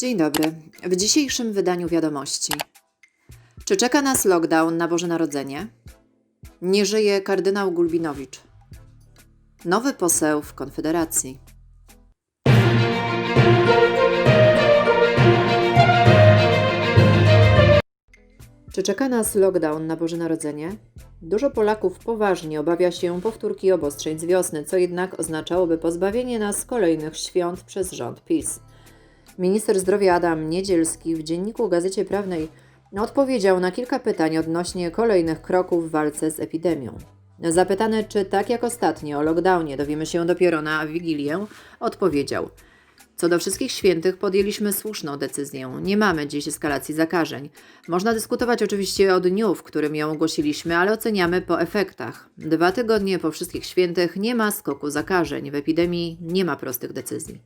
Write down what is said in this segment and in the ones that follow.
Dzień dobry. W dzisiejszym wydaniu wiadomości. Czy czeka nas lockdown na Boże Narodzenie? Nie żyje kardynał Gulbinowicz. Nowy poseł w Konfederacji. Czy czeka nas lockdown na Boże Narodzenie? Dużo Polaków poważnie obawia się powtórki obostrzeń z wiosny, co jednak oznaczałoby pozbawienie nas kolejnych świąt przez rząd PiS. Minister zdrowia Adam Niedzielski w dzienniku Gazecie Prawnej odpowiedział na kilka pytań odnośnie kolejnych kroków w walce z epidemią. Zapytany, czy tak jak ostatnio o lockdownie dowiemy się dopiero na Wigilię, odpowiedział – co do wszystkich świętych podjęliśmy słuszną decyzję. Nie mamy dziś eskalacji zakażeń. Można dyskutować oczywiście o dniu, w którym ją ogłosiliśmy, ale oceniamy po efektach. Dwa tygodnie po wszystkich świętych nie ma skoku zakażeń. W epidemii nie ma prostych decyzji.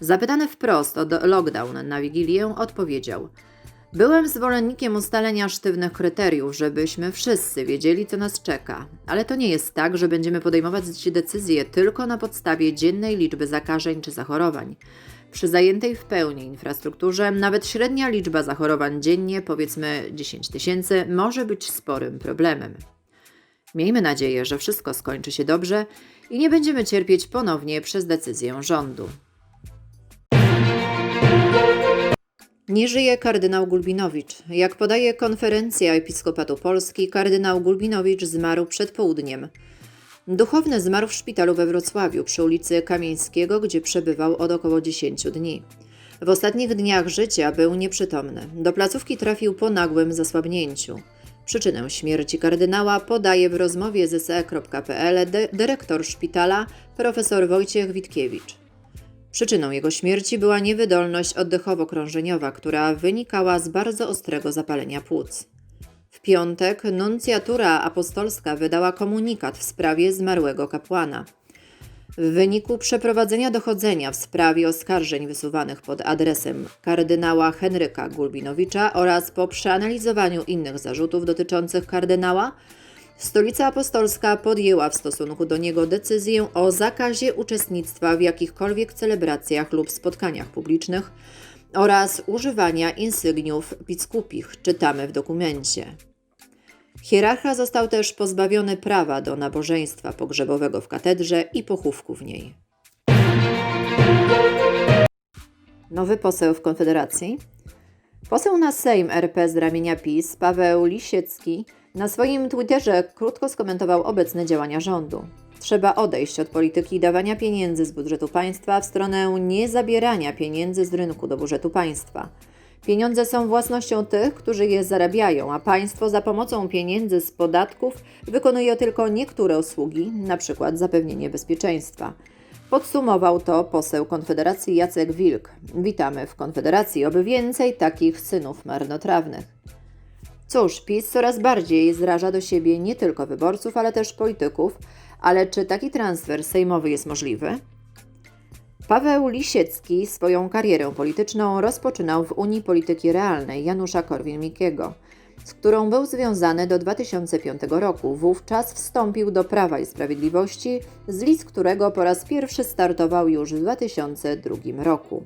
Zapytany wprost o do- lockdown na Wigilię odpowiedział – Byłem zwolennikiem ustalenia sztywnych kryteriów, żebyśmy wszyscy wiedzieli, co nas czeka. Ale to nie jest tak, że będziemy podejmować decyzje tylko na podstawie dziennej liczby zakażeń czy zachorowań. Przy zajętej w pełni infrastrukturze nawet średnia liczba zachorowań dziennie, powiedzmy 10 tysięcy, może być sporym problemem. Miejmy nadzieję, że wszystko skończy się dobrze i nie będziemy cierpieć ponownie przez decyzję rządu. Nie żyje kardynał Gulbinowicz. Jak podaje konferencja Episkopatu Polski, kardynał Gulbinowicz zmarł przed południem. Duchowny zmarł w szpitalu we Wrocławiu przy ulicy Kamieńskiego, gdzie przebywał od około 10 dni. W ostatnich dniach życia był nieprzytomny. Do placówki trafił po nagłym zasłabnięciu. Przyczynę śmierci kardynała podaje w rozmowie z se.pl dy- dyrektor szpitala profesor Wojciech Witkiewicz. Przyczyną jego śmierci była niewydolność oddechowo-krążeniowa, która wynikała z bardzo ostrego zapalenia płuc. W piątek nuncjatura apostolska wydała komunikat w sprawie zmarłego kapłana. W wyniku przeprowadzenia dochodzenia w sprawie oskarżeń wysuwanych pod adresem kardynała Henryka Gulbinowicza oraz po przeanalizowaniu innych zarzutów dotyczących kardynała, Stolica Apostolska podjęła w stosunku do niego decyzję o zakazie uczestnictwa w jakichkolwiek celebracjach lub spotkaniach publicznych oraz używania insygniów biskupich, czytamy w dokumencie. Hierarcha został też pozbawiony prawa do nabożeństwa pogrzebowego w katedrze i pochówku w niej. Nowy poseł w Konfederacji. Poseł na Sejm RP z ramienia PiS, Paweł Lisiecki, na swoim Twitterze krótko skomentował obecne działania rządu. Trzeba odejść od polityki dawania pieniędzy z budżetu państwa w stronę niezabierania pieniędzy z rynku do budżetu państwa. Pieniądze są własnością tych, którzy je zarabiają, a państwo za pomocą pieniędzy z podatków wykonuje tylko niektóre usługi, np. zapewnienie bezpieczeństwa. Podsumował to poseł Konfederacji Jacek Wilk. Witamy w Konfederacji, oby więcej takich synów marnotrawnych. Cóż, PiS coraz bardziej zraża do siebie nie tylko wyborców, ale też polityków. Ale czy taki transfer sejmowy jest możliwy? Paweł Lisiecki swoją karierę polityczną rozpoczynał w Unii Polityki Realnej Janusza Korwin-Mikkego, z którą był związany do 2005 roku. Wówczas wstąpił do Prawa i Sprawiedliwości, z list którego po raz pierwszy startował już w 2002 roku.